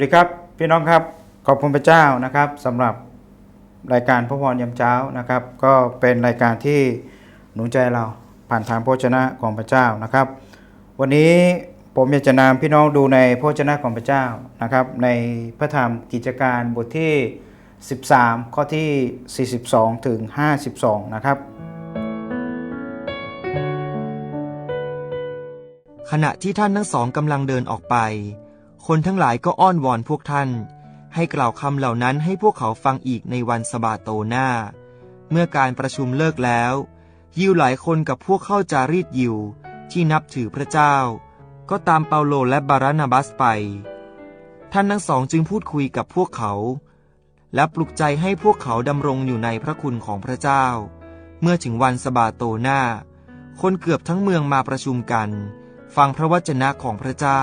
วัสดีครับ พี่น้องครับ ขอบคุณพระเจ้านะครับสำหรับรายการพระพรยามเช้านะครับ ก็เป็นรายการที่หนุนใจเราผ่านทางพระชนะของพระเจ้านะครับ วันนี้ผมอยากจะนำพี่น้องดูในพระชนะของพระเจ้านะครับ ในพระธรรมกิจการบทที่ 13 ข้อที่ 42 ถึง 52 นะครับ ขณะที่ท่านทั้งสองกำลังเดินออกไป คนทั้งหลายก็อ้อนวอนพวกท่าน ให้กล่าวคำเหล่านั้นให้พวกเขาฟังอีกในวันสบาโตหน้า เมื่อการประชุมเลิกแล้ว ยิวหลายคนกับพวกเข้าจารีตยิวที่นับถือพระเจ้า ก็ตามเปาโลและบารานาบัสไป ท่านทั้งสองจึงพูดคุยกับพวกเขา และปลุกใจให้พวกเขาดำรงอยู่ในพระคุณของพระเจ้า เมื่อถึงวันสบาโตหน้า คนเกือบทั้งเมืองมาประชุมกัน ฟังพระวจนะของพระเจ้า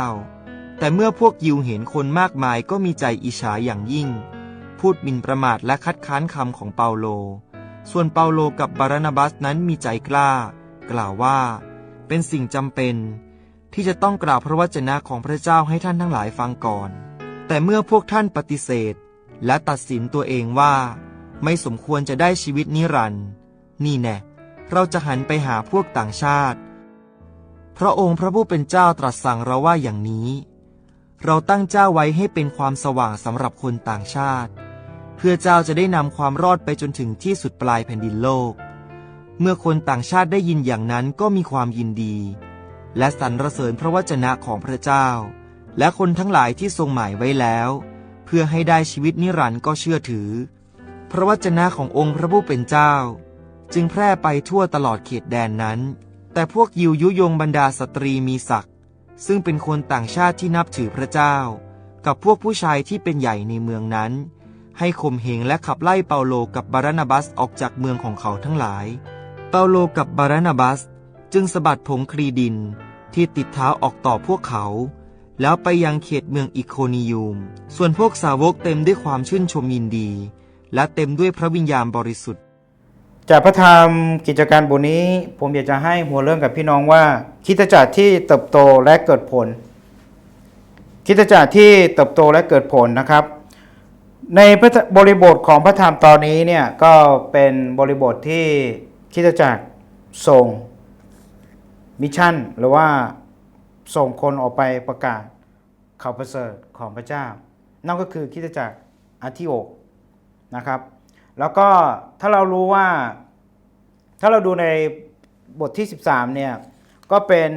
แต่เมื่อพวกยิวเห็นคนมากมายก็มีใจอิจฉาอย่างยิ่ง พูดหมิ่นประมาทและคัดค้านคำของเปาโล ส่วนเปาโลกับบารานาบัสนั้นมีใจกล้า กล่าวว่า เป็นสิ่งจำเป็น ที่จะต้องกล่าวพระวจนะของพระเจ้าให้ท่านทั้งหลายฟังก่อน แต่เมื่อพวกท่านปฏิเสธ และตัดสินตัวเองว่า ไม่สมควรจะได้ชีวิตนิรันดร์นี่แน่เราจะหันไปหาพวกต่างชาติ พระองค์พระผู้เป็นเจ้าตรัสสั่งเราว่าอย่างนี้ เราตั้งเจ้าไว้ให้เป็นความสว่างสำหรับคนต่างชาติ เพื่อเจ้าจะได้นำความรอดไปจนถึงที่สุดปลายแผ่นดินโลก เมื่อคนต่างชาติได้ยินอย่างนั้นก็มีความยินดี และสรรเสริญพระวจนะของพระเจ้า และคนทั้งหลายที่ทรงหมายไว้แล้ว เพื่อให้ได้ชีวิตนิรันดร์ก็เชื่อถือ พระวจนะขององค์พระผู้เป็นเจ้า จึงแพร่ไปทั่วตลอดเขตแดนนั้น แต่พวกยิวยุยงบรรดาสตรีมีศักดิ ซึ่งเป็นคนต่างชาติที่นับถือพระเจ้า กับพวกผู้ชายที่เป็นใหญ่ในเมืองนั้น ให้ข่มเหงและขับไล่เปาโลกับบารนาบัสออกจากเมืองของเขาทั้งหลาย เปาโลกับบารนาบัสจึงสะบัดผงคลีดินที่ติดเท้าออกต่อพวกเขา แล้วไปยังเขตเมืองอิโคนิยูม ส่วนพวกสาวกเต็มด้วยความชื่นชมยินดี และเต็มด้วยพระวิญญาณบริสุทธิ์ จากพระธรรมกิจการบทนี้ ผมอยากจะให้หัวเรื่องกับพี่น้องว่า คิดจักรที่เติบโตและเกิดผล คิดจักรที่เติบโตและเกิดผลนะครับ ในรบริบทของพระธรรมตอนนี้เนี่ยก็เป็นบริบทที่คิดจักรส่งมิชชั่นหรือว่าส่งคนออกไปประกาศข่าวประเสริฐของพระเจ้า นั่นก็คือคิดจักรอาทิโอกนะครับ แล้วก็ถ้าเรารู้ว่า ถ้าเราดูในบทที่ 13 เนี่ย ก็เป็น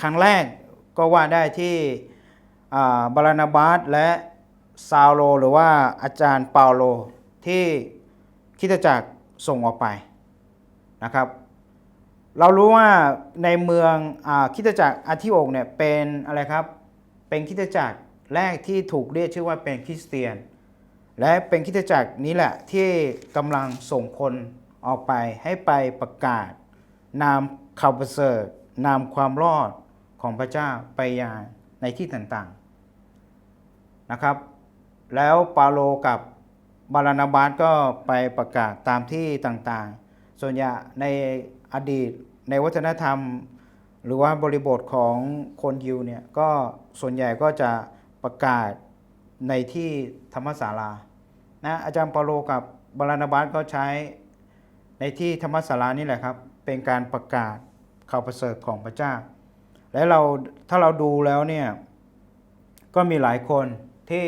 ครั้งแรกก็ว่าได้ที่บารานาบาสและซาโลหรือว่าอาจารย์เปาโลที่คิดจักรส่งออกไปนะครับ เรารู้ว่าในเมืองอคิดจักรอาทิโอกเนี่ยเป็นอะไรครับ เป็นคิดจักรแรกที่ถูกเรียกชื่อว่าเป็นคริสเตียน และเป็นคริสตจักรนี้แหละที่กำลังส่งคนออกไปให้ไปประกาศ นามข่าวประเสริฐนามความรอดของพระเจ้าไปยังในที่ต่างๆนะครับ แล้วปาโลกับบารานาบาสก็ไปประกาศตามที่ต่างๆ ส่วนใหญ่ในอดีตในวัฒนธรรม หรือว่าบริบทของคนยิวเนี่ยก็ส่วนใหญ่ก็จะประกาศ ในที่ธรรมศาลานะอาจารย์เปาโลกับบารานาบาสก็ใช้ในที่ธรรมศาลานี่แหละครับ เป็นการประกาศข่าวประเสริฐของพระเจ้า และเราถ้าเราดูแล้วเนี่ยก็มีหลายคนที่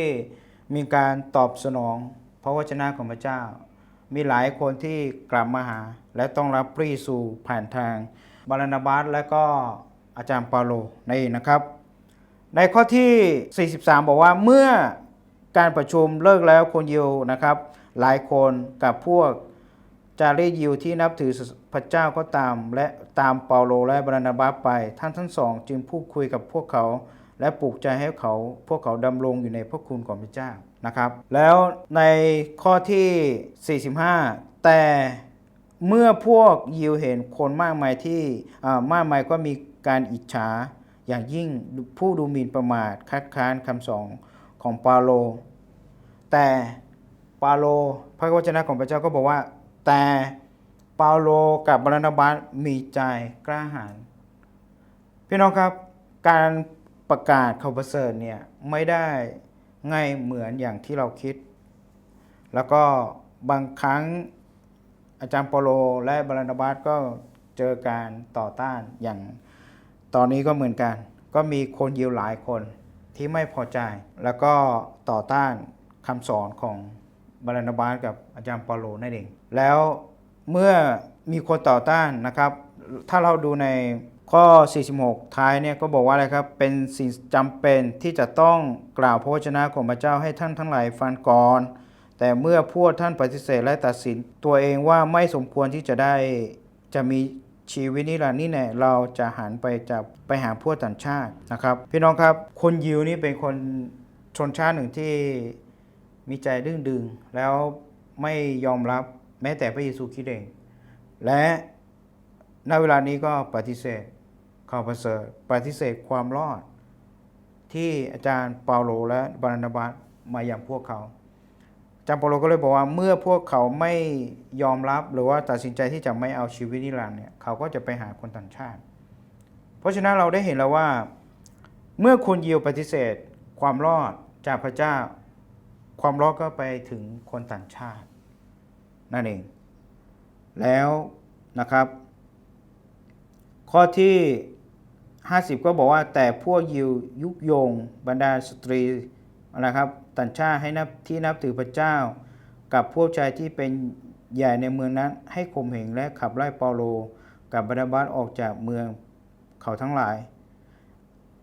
มีการตอบสนองพระวจนะของพระเจ้า มีหลายคนที่กลับมาหา และต้องรับพระเยซูผ่านทางบารานาบาสและก็อาจารย์เปาโลนี่นะครับ ในข้อที่ 43 บอกว่าเมื่อการประชุมเลิกแล้วคนยิวนะครับ หลายคนกับพวกจารียิวที่นับถือพระเจ้าก็ตาม และตามเปาโลและบรนาบาสไป ท่านทั้งสอง จึงพูดคุยกับพวกเขา และปลูกใจให้เขา พวกเขาดำรงอยู่ในพระคุณของพระเจ้านะครับ แล้วในข้อที่ 45 แต่เมื่อพวกยิวเห็นคนมากมายที่อ่ามากมายก็มีการอิจฉา อย่างยิ่งผู้ดูหมิ่นประมาทคัดค้านคำสอนของปาโล แต่ปาโลพระวจนะของพระเจ้าก็บอกว่า แต่ปาโลกับบรานาบาสมีใจกล้าหาญพี่น้องครับการประกาศข่าวประเสริฐเนี่ยไม่ได้ง่ายเหมือนอย่างที่เราคิด แล้วก็บางครั้งอาจารย์ปาโลและบรานาบาสก็เจอการต่อต้านอย่าง ตอนนี้ก็เหมือนกัน ก็มีคนยิวหลายคนที่ไม่พอใจ แล้วก็ต่อต้านคำสอนของบารานบาสกับอาจารย์เปาโลนั่นเอง แล้วเมื่อมีคนต่อต้านนะครับ ถ้าเราดูในข้อ 46 ท้ายเนี่ยก็บอกว่าอะไรครับ เป็นสิ่งจำเป็นที่จะต้องกล่าวพระวจนะของพระเจ้าให้ท่านทั้งหลายฟังก่อน แต่เมื่อพวกท่านปฏิเสธและตัดสินตัวเองว่าไม่สมควรที่จะได้จะมี ชีวิตนิรันดร์นี่แน่เราจะหันไปจะไปหาพวกต่างชาตินะครับ พี่น้องครับคนยิวนี่เป็นคนชนชาติหนึ่งที่มีใจดึงดึง แล้วไม่ยอมรับแม้แต่พระเยซูคริสต์เอง และณเวลานี้ก็ปฏิเสธข่าวประเสริฐปฏิเสธความรอดที่อาจารย์เปาโลและบานานาบาสมาอย่างพวกเขา จารย์เปโลก็เลยบอกว่าเมื่อพวกเขาไม่ยอมรับหรือว่าตัดสินใจที่จะไม่เอาชีวิตนิรันดร์เนี่ยเขาก็จะไปหาคนต่างชาติ เพราะฉะนั้นเราได้เห็นแล้วว่า เมื่อคนยิวปฏิเสธ ความรอดจากพระเจ้า ความรอดก็ไปถึงคนต่างชาตินั่นเอง แล้วนะครับ ข้อที่ 50 ก็บอกว่าแต่พวกยิวยุยงบรรดาสตรีนะครับ ต่างชาติให้นับที่นับถือพระเจ้า กับพวกชายที่เป็นใหญ่ในเมืองนั้น ให้ข่มเหงและขับไล่เปาโล กับบรรดาบัสออกจากเมืองเขาทั้งหลาย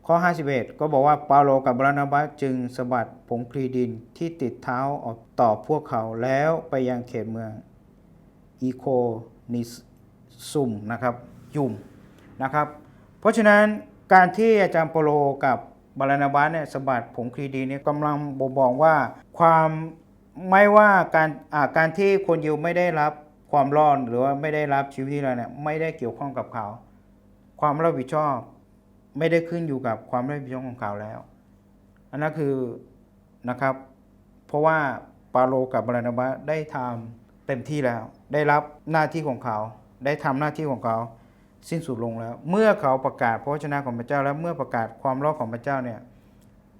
ข้อ 51 ก็บอกว่าเปาโลกับบรานาบัสจึงสะบัดผงคลีดินที่ติดเท้าออกต่อพวกเขาแล้วไปยังเขตเมืองอีโคนิซุมนะครับยุมนะครับ เพราะฉะนั้นการที่อาจารย์เปาโลกับ บารานาบาสเนี่ยสบัดผงคลีดีเนี่ยกำลังบ่งบอกว่า ความไม่ว่าการอ่าการที่คนยิวไม่ได้รับความรอดหรือว่าไม่ได้รับชีวิตที่เราเนี่ยไม่ได้เกี่ยวข้องกับเขา ความรับผิดชอบไม่ได้ขึ้นอยู่กับความรับผิดชอบของเขาแล้ว อันนั้นคือนะครับ เพราะว่าปาโลกับบารานาบาสได้ทำเต็มที่แล้ว ได้รับหน้าที่ของเขา ได้ทำหน้าที่ของเขา สิ้นสุดลงแล้ว เมื่อเขาประกาศพระวจนะของพระเจ้า และเมื่อประกาศความรอดของพระเจ้าเนี่ย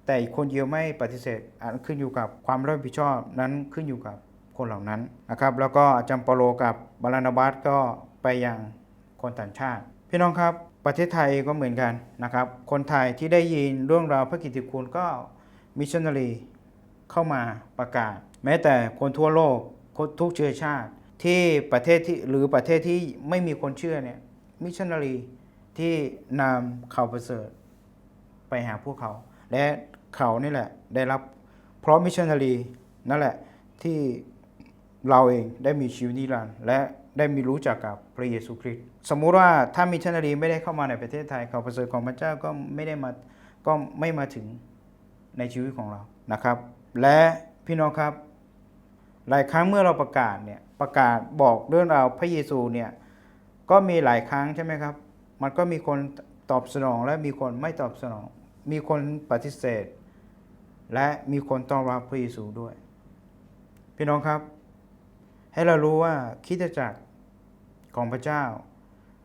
แต่อีกคนเดียวไม่ปฏิเสธอันขึ้นอยู่กับความรับผิดชอบนั้นขึ้นอยู่กับคนเหล่านั้นนะครับ แล้วก็อาจารย์เปโลกับบารานาบัสก็ไปยังคนต่างชาติ พี่น้องครับประเทศไทยก็เหมือนกันนะครับ คนไทยที่ได้ยินเรื่องราวพระกิตติคุณก็มิชชันนารีเข้ามาประกาศ แม้แต่คนทั่วโลกคนทุกเชื้อชาติที่ประเทศที่หรือประเทศที่ไม่มีคนเชื่อเนี่ย มิชชันนารีที่นำข่าวประเสริฐไปหาพวกเขา และเขานี่แหละได้รับเพราะมิชชันนารีนั่นแหละที่เราเองได้มีชีวิตนิรันดร์และได้มีรู้จักกับพระเยซูคริสต์สมมุติว่าถ้ามิชชันนารีไม่ได้เข้ามาในประเทศไทยข่าวประเสริฐของพระเจ้าก็ไม่ได้มาก็ไม่มาถึงในชีวิตของเรานะครับ และพี่น้องครับ หลายครั้งเมื่อเราประกาศเนี่ยประกาศบอกเรื่องราวพระเยซูเนี่ย ก็มีหลายครั้งใช่ไหมครับ มันก็มีคนตอบสนองและมีคนไม่ตอบสนอง มีคนปฏิเสธ และมีคนต้อนรับพระเยซูด้วย พี่น้องครับ ให้เรารู้ว่าคิดจักรของพระเจ้า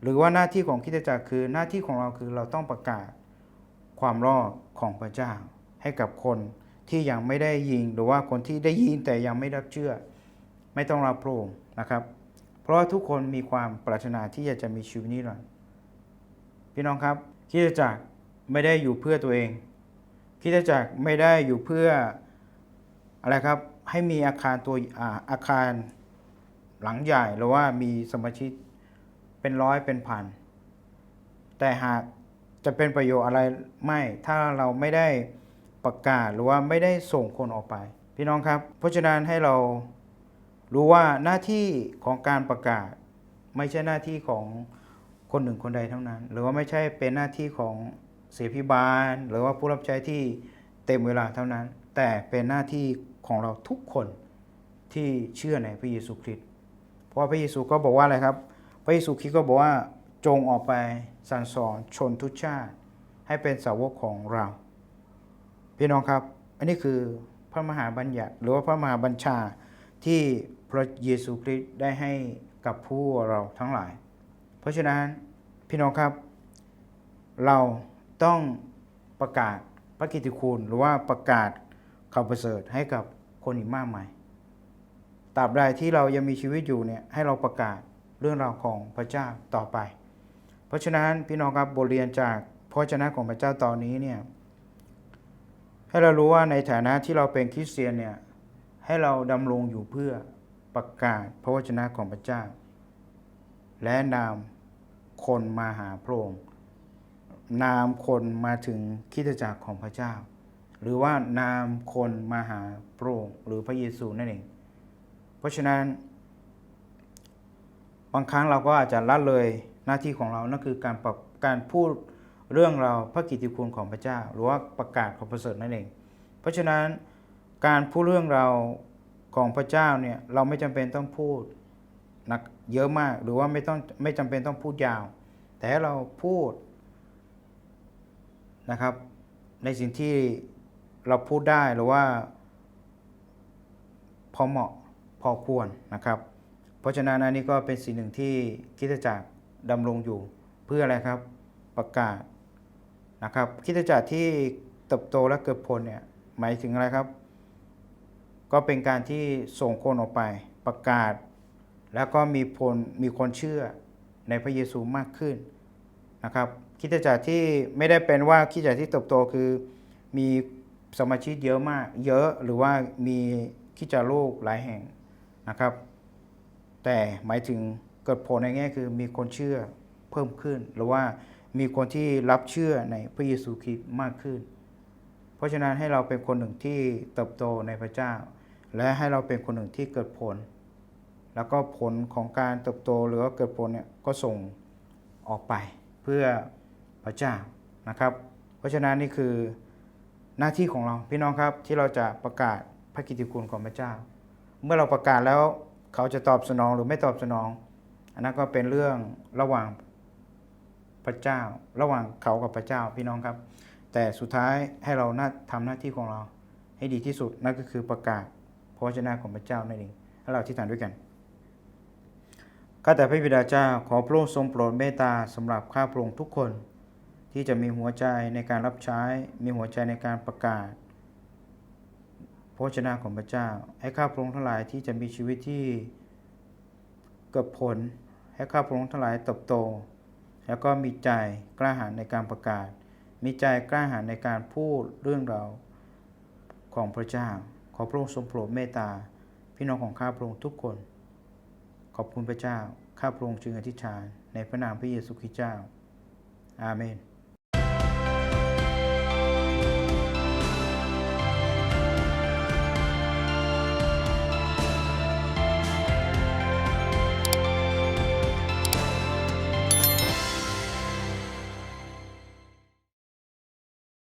หรือว่าหน้าที่ของคิดจักรคือหน้าที่ของเราคือเราต้องประกาศความรอดของพระเจ้า ให้กับคนที่ยังไม่ได้ยิงหรือว่าคนที่ได้ยินแต่ยังไม่รับเชื่อ ไม่ต้องรับพระองค์นะครับ ราะว่าทุกคนมีความปรารถนาที่อยากจะมีชีวิตนิรันดร์พี่น้องครับคิดจักไม่ได้อยู่เพื่อตัวเองคิดจักไม่ได้อยู่เพื่ออะไรครับให้มีอาคารตัวอาอาคารหลังใหญ่หรือว่ามีสมาชิกเป็นร้อยเป็นพัน แต่หากจะเป็นประโยชน์อะไรไม่ถ้าเราไม่ได้ประกาศหรือว่าไม่ได้ส่งคนออกไป พี่น้องครับ เพราะฉะนั้นให้เรา รู้ว่าหน้าที่ของการประกาศ ไม่ใช่หน้าที่ของคนหนึ่งคนใดเท่านั้น หรือว่าไม่ใช่เป็นหน้าที่ของเสียพิบาล หรือว่าผู้รับใช้ที่เต็มเวลาเท่านั้น แต่เป็นหน้าที่ของเราทุกคนที่เชื่อในพระเยซูคริสต์เพราะว่าพระเยซูก็บอกว่าอะไรครับ พระเยซูคริสต์ก็บอกว่าจงออกไปสั่งสอนชนทุกชาติ ให้เป็นสาวกของเรา พี่น้องครับ อันนี้คือพระมหาบัญญัติหรือว่าพระมหาบัญชาที่ พระเยซูคริสต์ได้ให้กับผู้เราทั้งหลาย เพราะฉะนั้นพี่น้องครับ เราต้องประกาศพระกิตติคุณหรือว่าประกาศข่าวประเสริฐให้กับคนอีกมากมายตราบใดที่เรายังมีชีวิตอยู่เนี่ยให้เราประกาศเรื่องราวของพระเจ้าต่อไป เพราะฉะนั้นพี่น้องครับบทเรียนจากพระวจนะของพระเจ้าตอนนี้เนี่ยให้เรารู้ว่าในฐานะที่เราเป็นคริสเตียนเนี่ยให้เราดำรงอยู่เพื่อ ประกาศพระวจนะของพระเจ้า และนำคนมาหาพระองค์นามคนมาถึงคริสตจักรของพระเจ้า หรือว่านามคนมาหาพระองค์หรือพระเยซูนั่นเอง เพราะฉะนั้น บางครั้งเราก็อาจจะละเลยหน้าที่ของเรานั่นคือการประการพูดเรื่องเราพระกิตติคุณของพระเจ้า หรือว่าประกาศของประเสริฐนั่นเอง เพราะฉะนั้นการพูดเรื่องเรา ของพระเจ้าเนี่ยเราไม่จำเป็นต้องพูดหนักเยอะมากหรือว่าไม่ต้องไม่จำเป็นต้องพูดยาว แต่เราพูดนะครับ ในสิ่งที่เราพูดได้หรือว่า พอเหมาะพอควรนะครับ เพราะฉะนั้นอันนี้ก็เป็นสิ่งหนึ่งที่คริสตจักรดำรงอยู่เพื่ออะไรครับประกาศนะครับคริสตจักรที่เติบโตและเกิดผลเนี่ยหมายถึงอะไรครับ ก็เป็นการที่ส่งคนออกไปประกาศ แล้วก็มีผลมีคนเชื่อในพระเยซูมากขึ้นนะครับคริสตจักรที่ไม่ได้เป็นว่าคริสตจักรที่เติบโตคือมีสมาชิกเยอะมาก เยอะหรือว่ามีคริสตจักรโลกหลายแห่งนะครับ แต่หมายถึงเกิดผลในแง่คือมีคนเชื่อเพิ่มขึ้น หรือว่ามีคนที่รับเชื่อในพระเยซูคริสต์มากขึ้น เพราะฉะนั้นให้เราเป็นคนหนึ่งที่เติบโตในพระเจ้า และให้เราเป็นคนหนึ่งที่เกิดผล แล้วก็ผลของการเติบโตหรือว่าเกิดผลเนี่ยก็ส่งออกไปเพื่อพระเจ้านะครับ เพราะฉะนั้นนี่คือหน้าที่ของเราพี่น้องครับที่เราจะประกาศพระกิตติคุณของพระเจ้า เมื่อเราประกาศแล้วเขาจะตอบสนองหรือไม่ตอบสนอง อันนั้นก็เป็นเรื่องระหว่างพระเจ้า ระหว่างเขากับพระเจ้าพี่น้องครับ แต่สุดท้ายให้เราหน้าทำหน้าที่ของเราให้ดีที่สุดนั่นก็คือประกาศ ระวจนะของพระเจ้านั่นเองให้เราที่ฐานด้วยกันข้าแต่พระบิดาเจ้าขอพระองค์ทรงโปรดเมตตาสำหรับข้าพระองค์ทุกคน ที่จะมีหัวใจในการรับใช้ มีหัวใจในการประกาศพระวจนะของพระเจ้า ให้ข้าพระองค์ทั้งหลายที่จะมีชีวิตที่เกิดผล ให้ข้าพระองค์ทั้งหลายเติบโต แล้วก็มีใจกล้าหาญในการประกาศ มีใจกล้าหาญในการพูดเรื่องราวของพระเจ้า อพระองค์ทรงโปรดเมตตา พี่น้องของข้าพระองค์ทุกคน ขอบคุณพระเจ้า ข้าพระองค์จึงอธิษฐานในพระนามพระเยซูคริสต์เจ้า อาเมน